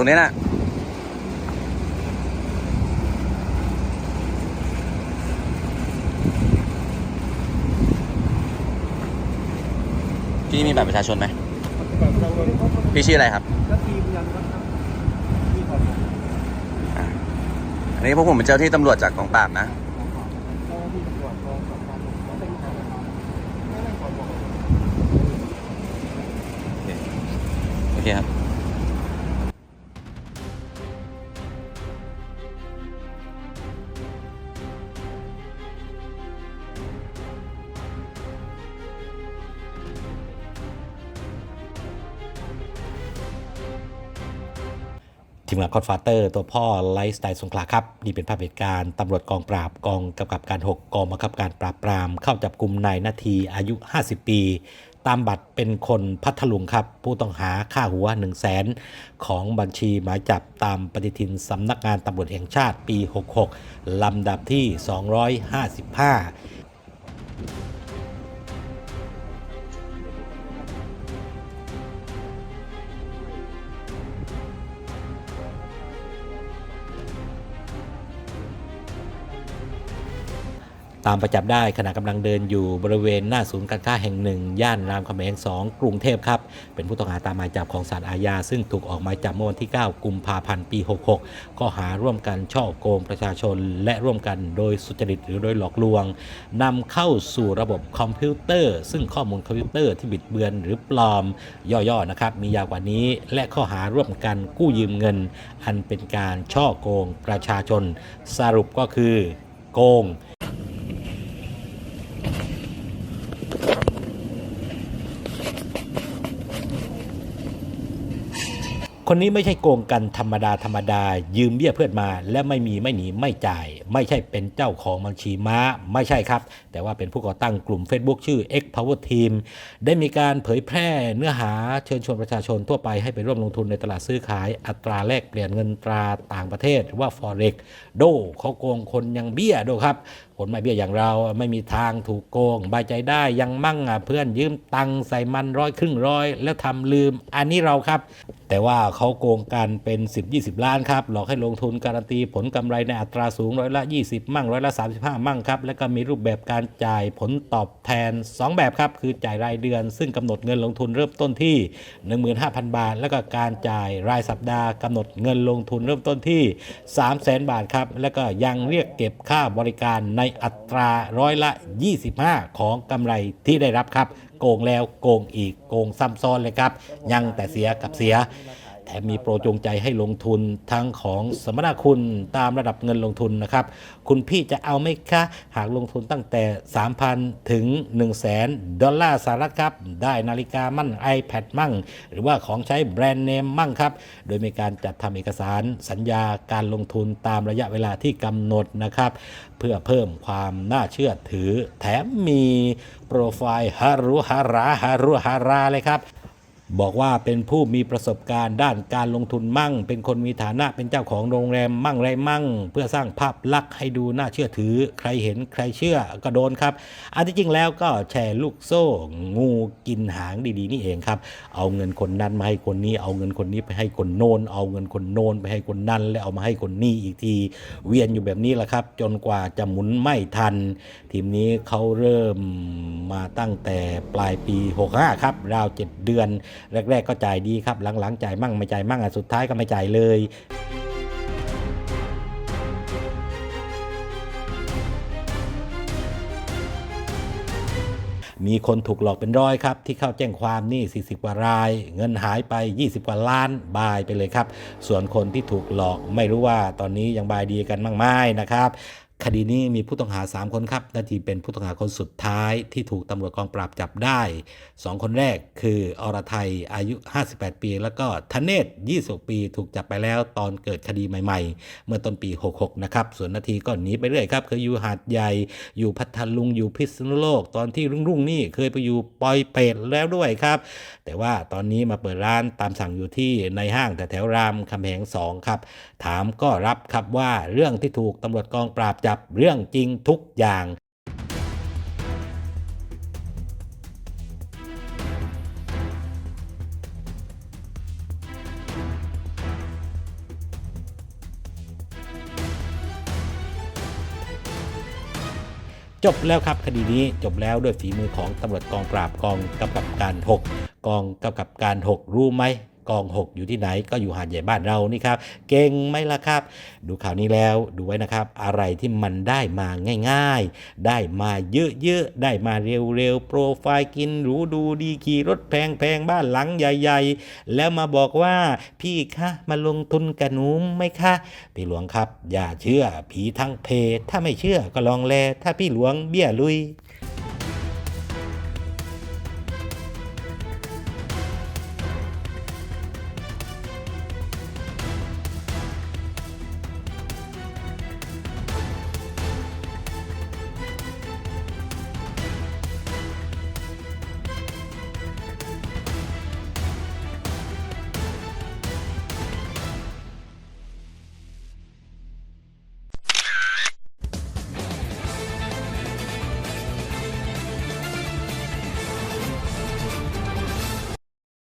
รงนี้นะพี่มีบัตรประชาชนไหม พี่ชื่ออะไรครับอันนี้พวกผมเป็นเจ้าที่ตำรวจจากกองปราบนะเจ้าหน้าที่ ทีมงานคอนฟาเตอร์ ตัวพ่อไลฟ์สไตล์สงขลาครับ นี่เป็นภาพเหตุการณ์ตำรวจกองปราบกองกำกับการ 6 กองบังคับการปราบปราม เข้าจับกลุ่มนายนาทีอายุ 50 ปี ตามบัตรเป็นคนพัทลุงครับ ผู้ต้องหาค่าหัว 1 0 0 0 0แสนของบัญชีหมายจับตามปฏิทินสำนักงานตำรวจแห่งชาติปี 66 ลำดับที่ 255 ตามประจับได้ขณะกำลังเดินอยู่บริเวณหน้าศูนย์การค้าแห่งหนึ่ง ย่านรามคำแหง2 กรุงเทพครับ เป็นผู้ต้องหาตามหมายจับของศาลอาญา ซึ่งถูกออกหมายจับเมื่อวันที่ 9 กุมภาพันธ์ ปี 66 ข้อหาร่วมกันช่อโกงประชาชน และร่วมกันโดยสุจริตหรือโดยหลอกลวงนำเข้าสู่ระบบคอมพิวเตอร์ ซึ่งข้อมูลคอมพิวเตอร์ที่บิดเบือนหรือปลอม ย่อๆนะครับมียาวกว่านี้ และข้อหาร่วมกันกู้ยืมเงิน อันเป็นการช่อโกงประชาชน สรุปก็คือโกง คนนี้ไม่ใช่โกงกันธรรมดาธรรมดา ยืมเบี้ยเพื่อนมา และไม่มีไม่หนีไม่จ่าย ไม่ใช่เป็นเจ้าของบัญชีม้า ไม่ใช่ครับ แต่ว่าเป็นผู้ก่อตั้งกลุ่ม Facebook ชื่อ X Power Team ได้มีการเผยแพร่เนื้อหาเชิญชวนประชาชนทั่วไปให้ไปร่วมลงทุนในตลาดซื้อขายอัตราแลกเปลี่ยนเงินตราต่างประเทศหรือว่า Forex โดเขาโกงคนยังเบี้ยโดครับคนไม่เบี้ยอย่างเราไม่มีทางถูกโกงบายใจได้ยังมั่งอะเพื่อนยืมตังค์ใส่มันร้อยครึ่งร้อยแล้วทำลืม อันนี้เราครับ แต่ว่าเขาโกงกันเป็น 10 20 ล้านครับหลอกให้ลงทุนการันตีผลกำไรในอัตราสูงร้อยละ 20 มั่งร้อยละ 35 มั่งครับแล้วก็มีรูปแบบการจ่ายผลตอบแทน 2 แบบครับ คือจ่ายรายเดือน ซึ่งกำหนดเงินลงทุนเริ่มต้นที่ 15,000 บาท แล้วก็การจ่ายรายสัปดาห์กำหนดเงินลงทุนเริ่มต้นที่ 300,000 บาทครับแล้วก็ยังเรียกเก็บค่าบริการในอัตราร้อยละ 25 ของกำไรที่ได้รับครับโกงแล้วโกงอีกโกงซ้ำซ้อนเลยครับ ยังแต่เสียกับเสีย ถมมีโปรจงใจให้ลงทุนทั้งของสมนาคุณตามระดับเงินลงทุนนะครับ คุณพี่จะเอาไหมคะ หากลงทุนตั้งแต่ 3,000 ถึง 1 0 0 0 0แสนดอลลาร์สหรัฐครับ ได้นาฬิกามั่ง iPad มั่ง หรือว่าของใช้แบรนด์เนมมั่งครับ โดยมีการจัดทำเอกสารสัญญาการลงทุนตามระยะเวลาที่กำหนดนะครับ เพื่อเพิ่มความน่าเชื่อถือ แถมมีโปรไฟล์ฮารุฮาราฮารุฮาราเลยครับ บอกว่าเป็นผู้มีประสบการณ์ด้านการลงทุนมั่ง เป็นคนมีฐานะเป็นเจ้าของโรงแรมมั่งไรมั่ง เพื่อสร้างภาพลักษณ์ให้ดูน่าเชื่อถือ ใครเห็นใครเชื่อก็โดนครับ อันที่จริงแล้วก็แชร์ลูกโซ่ งูกินหางดีๆนี่เองครับ เอาเงินคนนั้นมาให้คนนี้ เอาเงินคนนี้ไปให้คนโน้น เอาเงินคนโน้นไปให้คนนั้น แล้วเอามาให้คนนี้อีกที เวียนอยู่แบบนี้แหละครับ จนกว่าจะหมุนไม่ทัน ทีมนี้เขาเริ่มมาตั้งแต่ปลายปี 65 ครับ ราว 7 เดือนแรก ๆ ก็จ่ายดีครับหลังๆจ่ายมั่งไม่จ่ายมั่งอะสุดท้ายก็ไม่จ่ายเลยมีคนถูกหลอกเป็นร้อยครับ ที่เข้าแจ้งความนี่ 40 กว่าราย เงินหายไป 20 กว่าล้านบายไปเลยครับ ส่วนคนที่ถูกหลอกไม่รู้ว่าตอนนี้ยังบายดีกันบ้างไหมนะครับ คดีนี้มีผู้ต้องหา 3 คนครับนาทีเป็นผู้ต้องหาคนสุดท้ายที่ถูกตำรวจกองปราบจับได้ 2 คนแรกคืออรไทยอายุ 58 ปี แล้วก็ธเนศ26ปี ถูกจับไปแล้วตอนเกิดคดีใหม่ ๆ เมื่อต้นปี 66 นะครับ ส่วนนาทีก็หนีไปเรื่อยครับ เคยอยู่หาดใหญ่ อยู่พัทลุง อยู่พิษณุโลก ตอนที่รุ่งๆ นี่เคยไปอยู่ปอยเป็ดแล้วด้วยครับ แต่ว่าตอนนี้มาเปิดร้านตามสั่งอยู่ที่ในห้างแต่แถวรามคำแหง2ครับ ถามก็รับครับว่าเรื่องที่ถูกตำรวจกองปราบจับเรื่องจริงทุกอย่าง จบแล้วครับคดีนี้จบแล้วด้วยฝีมือของตำรวจกองปราบกองกำกับการ 6 กองกำกับการ 6 รู้ไหม กอง 6 อยู่ที่ไหนก็อยู่หาดใหญ่บ้านเรานี่ครับ เก่งไหมล่ะครับ ดูข่าวนี้แล้วดูไว้นะครับ อะไรที่มันได้มาง่าย ๆ ได้มาเยอะๆ ได้มาเร็วๆ โปรไฟล์กินหรูดูดีขี่รถแพงๆ บ้านหลังใหญ่ ๆ แล้วมาบอกว่าพี่คะมาลงทุนกับหนูไหมคะพี่หลวงครับ อย่าเชื่อผีทั้งเพ ถ้าไม่เชื่อก็ลองแล ถ้าพี่หลวงเบี้ยลุย